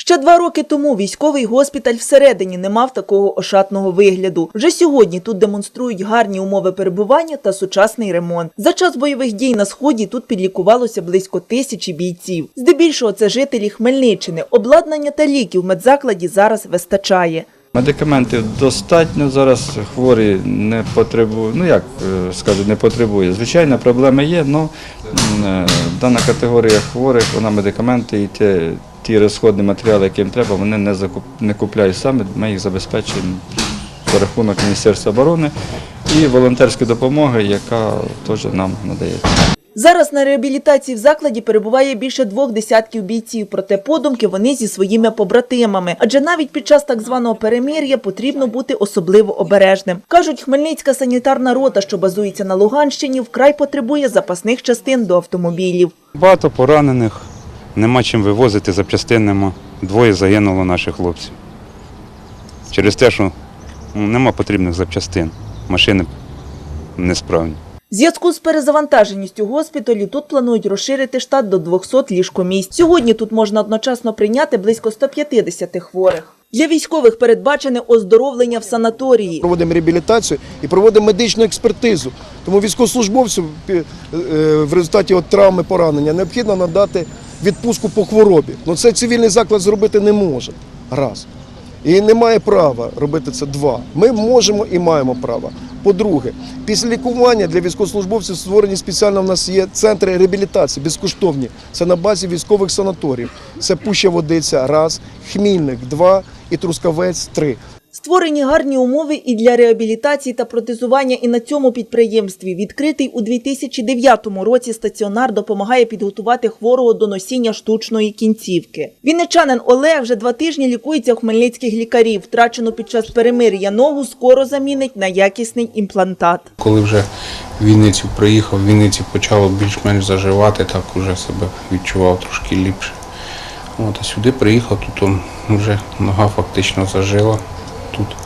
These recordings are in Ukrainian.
Ще два роки тому військовий госпіталь всередині не мав такого ошатного вигляду. Вже сьогодні тут демонструють гарні умови перебування та сучасний ремонт. За час бойових дій на сході тут підлікувалося близько тисячі бійців. Здебільшого це жителі Хмельниччини. Обладнання та ліків в медзакладі зараз вистачає. Медикаментів достатньо зараз хворі не потребує. Ну як е, скажу, не потребує. Звичайно, проблеми є, але дана категорія хворих, вона медикаменти і ті, ті розходні матеріали, які їм треба, вони не закуп, не купляють самі. Ми їх забезпечуємо за рахунок Міністерства оборони і волонтерської допомоги, яка теж нам надається. Зараз на реабілітації в закладі перебуває більше двох десятків бійців, проте подумки вони зі своїми побратимами. Адже навіть під час так званого перемир'я потрібно бути особливо обережним. Кажуть, Хмельницька санітарна рота, що базується на Луганщині, вкрай потребує запасних частин до автомобілів. Багато поранених, нема чим вивозити запчастин нема. Двоє загинуло наших хлопців. Через те, що ну, нема потрібних запчастин. Машини несправні. В зв'язку з перезавантаженістю госпіталю тут планують розширити штат до 200 ліжкомісць. Сьогодні тут можна одночасно прийняти близько 150 хворих. Для військових передбачене оздоровлення в санаторії. проводимо реабілітацію і проводимо медичну експертизу. Тому військовослужбовцю е, в результаті травми поранення необхідно надати відпустку по хворобі. Ну це цивільний заклад зробити не може. Раз. І не має права робити це два. Ми можемо і маємо право. По-друге, після лікування для військовослужбовців створені спеціально в нас є центри реабілітації безкоштовні. Це на базі військових санаторіїв. Це Пуща Водиця, раз, Хмільник, два і Трускавець, три. Створені гарні умови і для реабілітації та протезування і на цьому підприємстві. Відкритий у 2009 році стаціонар допомагає підготувати хворого до носіння штучної кінцівки. Вінничанин Олег вже два тижні лікується у хмельницьких лікарів. Втрачену під час перемир'я ногу скоро замінить на якісний імплантат. Коли вже в Вінницю приїхав, в Вінниці почало більш-менш заживати, так уже себе відчував трошки ліпше. От, сюди приїхав, тут вже нога фактично зажила. Тут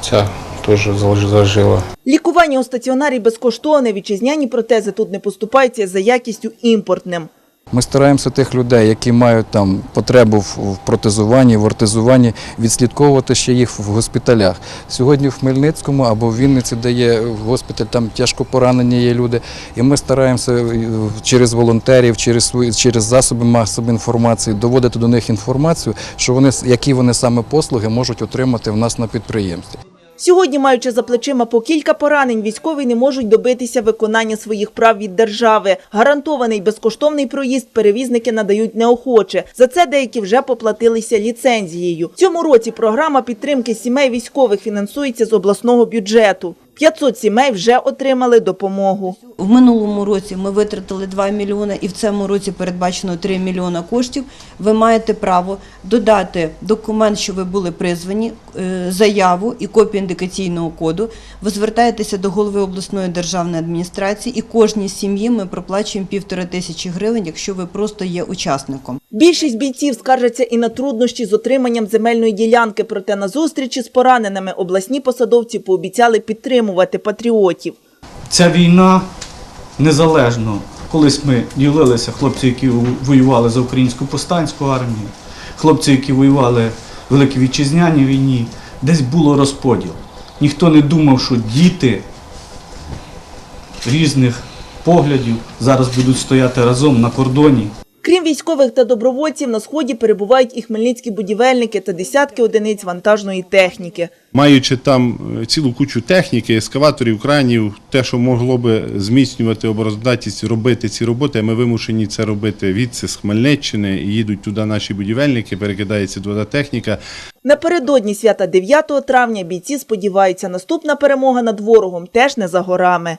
ця теж зажила. Лікування у стаціонарі безкоштовне. Вітчизняні протези тут не поступаються за якістю імпортним. Ми стараємося тих людей, які мають там потребу в протезуванні, в ортезуванні, відслідковувати ще їх в госпіталях. Сьогодні в Хмельницькому або в Вінниці, де є госпіталь, там тяжко поранені є люди. І ми стараємося е, через волонтерів, через через засоби масової інформації доводити до них інформацію, що вони які вони саме послуги можуть отримати в нас на підприємстві. Сьогодні, маючи за плечима по кілька поранень, військові не можуть добитися виконання своїх прав від держави. Гарантований безкоштовний проїзд перевізники надають неохоче. За це деякі вже поплатилися ліцензією. Цьому році програма підтримки сімей військових фінансується з обласного бюджету. 500 сімей вже отримали допомогу. В минулому році ми витратили 2 мільйони і в цьому році передбачено 3 мільйона коштів. Ви маєте право додати документ, що ви були призвані, е, заяву і копію індикаційного коду. Ви звертаєтеся до голови обласної державної адміністрації і кожній сім'ї ми проплачуємо півтори тисячі гривень, якщо ви просто є учасником. Більшість бійців скаржаться і на труднощі з отриманням земельної ділянки, проте на зустрічі з пораненими обласні посадовці пообіцяли підтримувати патріотів. Ця війна незалежно. Колись ми ділилися хлопці, які воювали за українську повстанську армію, хлопці, які воювали в Великій Вітчизняній війні, десь було розподіл. Ніхто не думав, що діти різних поглядів зараз будуть стояти разом на кордоні. Крім військових та добровольців, на сході перебувають і хмельницькі будівельники та десятки одиниць вантажної техніки. маючи там е, цілу кучу техніки, ескаваторів, кранів, те, що могло би зміцнювати обороздатність, робити ці роботи, ми вимушені це робити відси з Хмельниччини, і їдуть туди наші будівельники, перекидається туди техніка. Напередодні свята 9 травня бійці сподіваються, наступна перемога над ворогом теж не за горами.